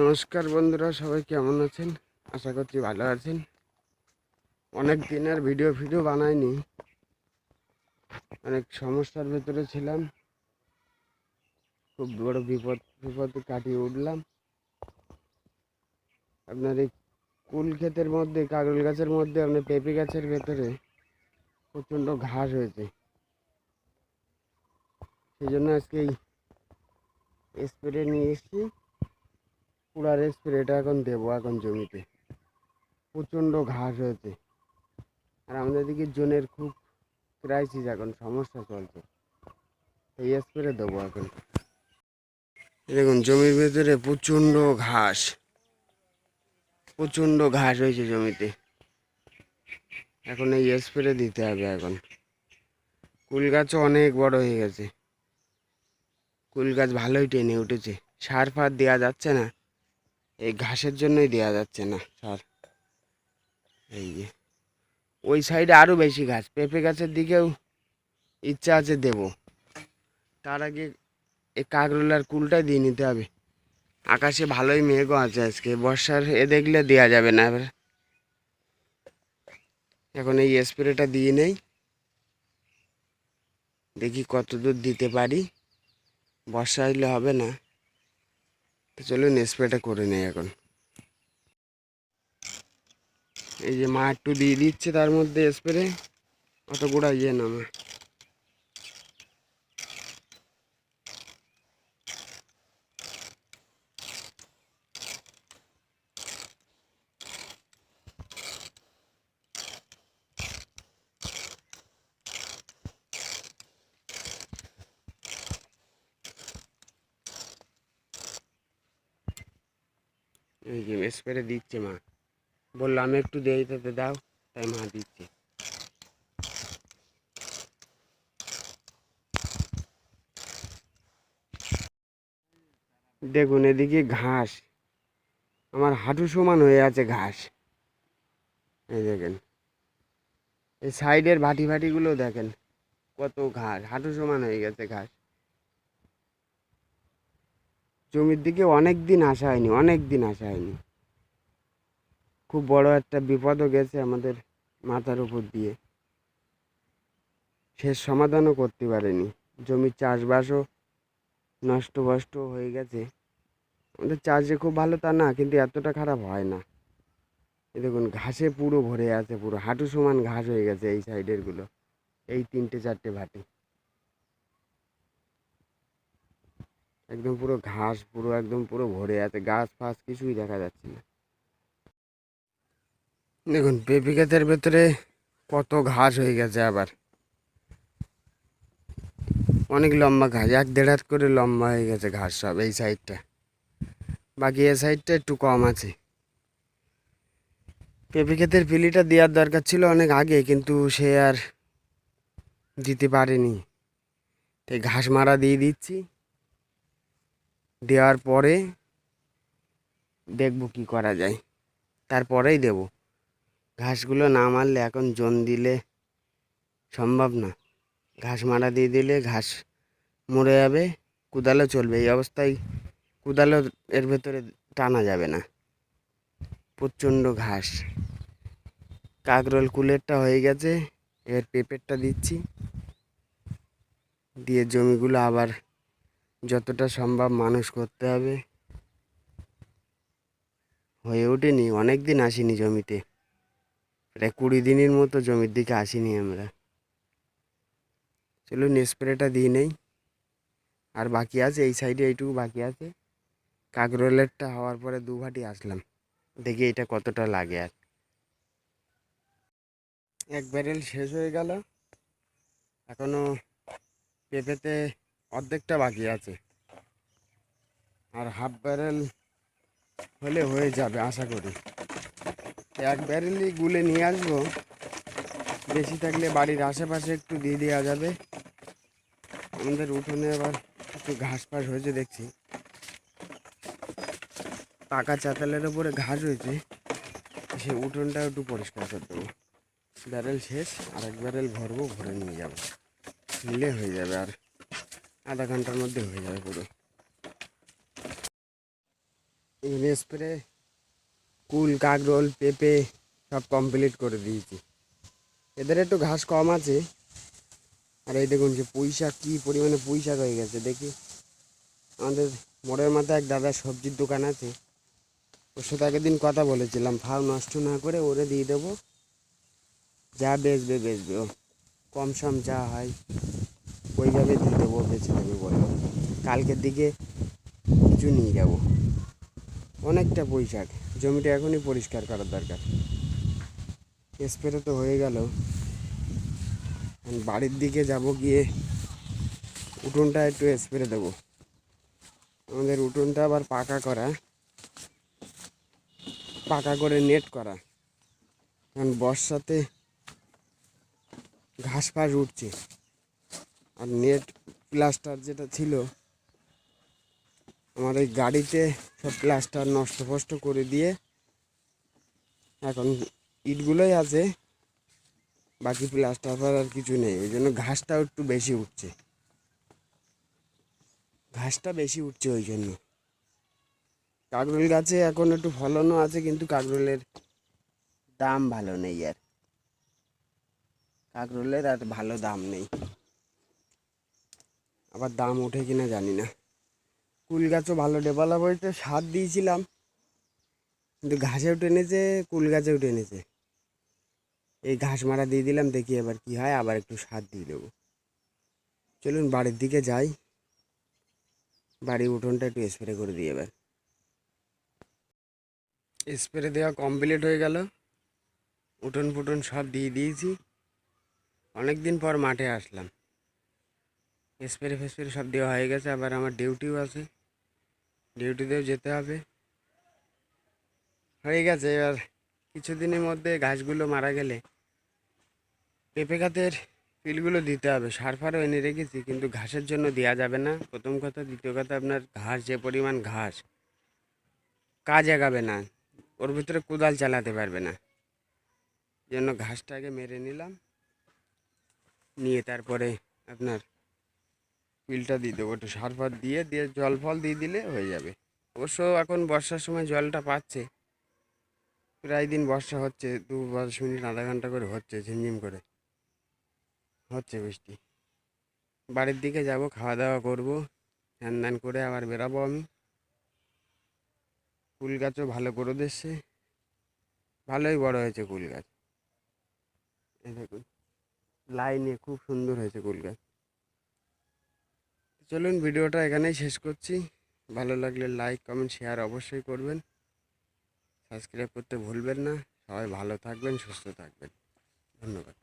নমস্কার বন্ধুরা, সবাই কেমন আছেন? আশা করছি ভালো আছেন। অনেক দিন আর ভিডিও ফিডিও বানাইনি। অনেক সমস্যার ভেতরে ছিলাম। খুব বড় বিপদ বিপদ কাটিয়ে উঠলাম। আপনার এই কুল ক্ষেতের মধ্যে কাগল গাছের মধ্যে, আপনার পেঁপে গাছের ভেতরে প্রচণ্ড ঘাস হয়েছে। সেই জন্য আজকে এই স্প্রে নিয়ে এসেছি। পুরার স্প্রেটা এখন দেবো এখন জমিতে। প্রচণ্ড ঘাস হয়েছে। আর আমাদের দিকে জোনের খুব ক্রাইসিস এখন, সমস্যা চলছে। এই স্প্রে দেবো এখন। দেখুন, জমির ভেতরে প্রচণ্ড ঘাস। প্রচণ্ড ঘাস হয়েছে জমিতে। এখন এই স্প্রে দিতে হবে এখন। কুল গাছও অনেক বড় হয়ে গেছে। কুল গাছ ভালোই টেনে উঠেছে। সার ফার দেওয়া যাচ্ছে না। এই ঘাসের জন্যই দেওয়া যাচ্ছে না, সার। এই যে, ওই সাইডে আরও বেশি ঘাস। পেঁপে গাছের দিকেও ইচ্ছা আছে দেব। তার আগে এই কাকরোলার কুলটাই দিয়ে নিতে হবে। আকাশে ভালোই মেঘও আছে আজকে। বর্ষার এ দেখলে দেওয়া যাবে না এবার। এখন এই স্প্রেটা দিয়ে নেই। দেখি কত দূর দিতে পারি। বর্ষা হইলে হবে না। তো চলুন স্প্রেটা করে নেই এখন। এই যে মা একটু দিয়ে দিচ্ছে তার মধ্যে স্প্রে অত গোড়া ইয়ে না মা স্প্রে দিচ্ছে মা। বললাম একটু দেই তাতে দাও। তাই মা দিচ্ছে। দেখুন, এদিকে ঘাস। আমার হাঁটু সমান হয়ে আছে ঘাস। এই দেখেন। এই সাইডের ভাটি ভাটিগুলো দেখেন, কত ঘাস। হাঁটু সমান হয়ে গেছে ঘাস। জমির দিকে অনেক দিন আসা হয়নি, অনেক দিন আসা হয়নি। খুব বড় একটা বিপদও গেছে আমাদের মাথার উপর দিয়ে। শেষ সমাধানও করতে পারেনি। জমির চাষবাসও নষ্ট বষ্ট হয়ে গেছে। আমাদের চাষ যে খুব ভালো তা না, কিন্তু এতটা খারাপ হয় না। এ দেখুন, ঘাসে পুরো ভরে আছে পুরো, হাঁটু সমান ঘাস হয়ে গেছে এই সাইডেরগুলো এই তিনটে চারটে ভাটি। একদম পুরো ঘাস, পুরো একদম পুরো ভরে আছে, গাছ ফাছ কিছুই দেখা যাচ্ছে না। দেখুন পেঁপে গাছের ভেতরে কত ঘাস হয়ে গেছে আবার। অনেক লম্বা ঘাস, এক দেড় হাত করে লম্বা হয়ে গেছে ঘাস সব এই সাইডটা। বাকি এই সাইডটা একটু কম আছে। পেঁপে ক্ষেতের পিলিটা দেওয়ার দরকার ছিল অনেক আগে, কিন্তু সে আর দিতে পারেনি। তাই ঘাস মারা দিয়ে দিচ্ছি। দেওয়ার পরে দেখব কি করা যায়। তারপরেই দেব। ঘাসগুলো না মারলে এখন জন দিলে সম্ভব না। ঘাস মারা দিয়ে দিলে ঘাস মরে যাবে, কুদালও চলবে। এই অবস্থায় কুদালও এর ভেতরে টানা যাবে না। প্রচণ্ড ঘাস। কাকরোল কুলেরটা হয়ে গেছে, এর পেঁপেরটা দিচ্ছি। দিয়ে জমিগুলো আবার যতটা সম্ভব মানুষ করতে হবে। হয়ে ওঠেনি অনেক দিন আসিনি জমিতে। প্রায় কুড়ি দিনের মতো জমির দিকে আসিনি আমরা। চলুন স্প্রেটা দিই নেই। আর বাকি আছে, এই সাইডে এইটুকু বাকি আছে। কাকরোলেরটা হওয়ার পরে দু ভাটি আসলাম। দেখি এটা কতটা লাগে আর। এক ব্যারেল শেষ হয়ে গেল। এখনও পেঁপেতে অর্ধেকটা বাকি আছে। আর হাফ ব্যারেল হলে হয়ে যাবে, আশা করি। এক ব্যারেলই গুলে নিয়ে আসব। বেশি থাকলে বাড়ির আশেপাশে একটু দিয়ে দেওয়া যাবে। আমাদের উঠোনে আবার একটু ঘাস ফাস হয়েছে দেখছি। পাকা চাতালের ওপরে ঘাস হয়েছে। সে উঠোনটা একটু পরিষ্কার করে দেবো। ব্যারেল শেষ আর এক ব্যারেল ভরবো, ভরে নিয়ে যাব। নিলে হয়ে যাবে আর আধা ঘণ্টার মধ্যে হয়ে যাবে পুরো। এখানে স্প্রে কুল, কাকরোল, পেঁপে সব কমপ্লিট করে দিয়েছি। এদের একটু ঘাস কম আছে। আর এই দেখুন যে পয়সা কী পরিমাণে পয়সা হয়ে গেছে, দেখি। আমাদের মোড়ের মাথায় এক দাদা সবজির দোকান আছে। ওর সাথে আগের দিন কথা বলেছিলাম ফাও নষ্ট না করে ওরে দিয়ে দেবো। যা বেচবে বেচবে ও। কম সম যা হয়। ওইভাবে দিয়ে দেবো বেঁচে দেবে বলল কালকের দিকে কিছু নিয়ে যাব। অনেকটা শাক জমিটা এখনই পরিষ্কার করার দরকার। স্প্রে তো হয়ে গেল। বাড়ির দিকে যাব গিয়ে, উঠোনটা একটু স্প্রে দেবো। আমাদের উঠোনটা আবার পাকা করা। পাকা করে নেট করা। কারণ বর্ষাতে ঘাস ফাস উঠছে। আর নেট প্লাস্টার যেটা ছিল, আমার এই গাড়িতে সব প্লাস্টার নষ্ট ফষ্ট করে দিয়ে এখন ইটগুলোই আছে, বাকি প্লাস্টার ফার আর কিছু নেই, ওই জন্য ঘাসটাও একটু বেশি উঠছে। ঘাসটা বেশি উঠছে ওই জন্য। কাকরোল গাছে এখন একটু ফলনও আছে, কিন্তু কাকরোলের দাম ভালো নেই আর। কাকরোলের আর ভালো দাম নেই। আবার দাম ওঠে কিনা জানি না। কুল গাছও ভালো ডেভেলপ হয়েছে, সার দিয়েছিলাম। কিন্তু ঘাসেও টেনেছে কুল গাছেও টেনেছে এই ঘাস মারা দিয়ে দিলাম, দেখি এবার কি হয়, আবার একটু সার দিয়ে দেবো। চলুন বাড়ির দিকে যাই। বাড়ির উঠোনটা একটু স্প্রে করে দিই এবার। স্প্রে দেওয়া কমপ্লিট হয়ে গেল। উঠোন ফুটন সব দিয়ে দিয়েছি। অনেক দিন পর মাঠে আসলাম। স্প্রে ফেসপ্রে সব দেওয়া হয়ে গেছে, আবার আমার ডিউটিও আছে। ডিউটিতেও যেতে হবে। হয়ে গেছে এবার কিছুদিনের মধ্যে ঘাসগুলো মারা গেলে পেঁপে গাছের পিলগুলো দিতে হবে। সার ফারও এনে রেখেছি, কিন্তু ঘাসের জন্য দেওয়া যাবে না। প্রথম কথা, দ্বিতীয় কথা, আপনার ঘাস, যে পরিমাণ ঘাস কাজ এগাবে না। ওর ভিতরে কোদাল চালাতে পারবে না। জন্য ঘাসটাকে মেরে নিলাম। নিয়ে তারপরে আপনার পিলটা দিয়ে দেবো, একটু সার ফার দিয়ে দিয়ে জল ফল দিয়ে দিলে হয়ে যাবে। অবশ্য এখন বর্ষার সময় জলটা পাচ্ছে। প্রায় দিন বর্ষা হচ্ছে, দু দশ মিনিট, আধা ঘণ্টা করে হচ্ছে, ঝিমঝিম করে। হচ্ছে বৃষ্টি। বাড়ির দিকে যাব, খাওয়া দাওয়া করব, স্নান দান করে আবার বেরাবো আমি। কুল গাছও ভালো করে দিচ্ছে। ভালোই বড় হয়েছে কুল গাছ। দেখুন লাইনে খুব সুন্দর হয়েছে কুল গাছ। চলুন ভিডিওটা এখানেই শেষ করছি। ভালো লাগলে লাইক কমেন্ট শেয়ার অবশ্যই করবেন। সাবস্ক্রাইব করতে ভুলবেন না। সবাই ভালো থাকবেন, সুস্থ থাকবেন। ধন্যবাদ।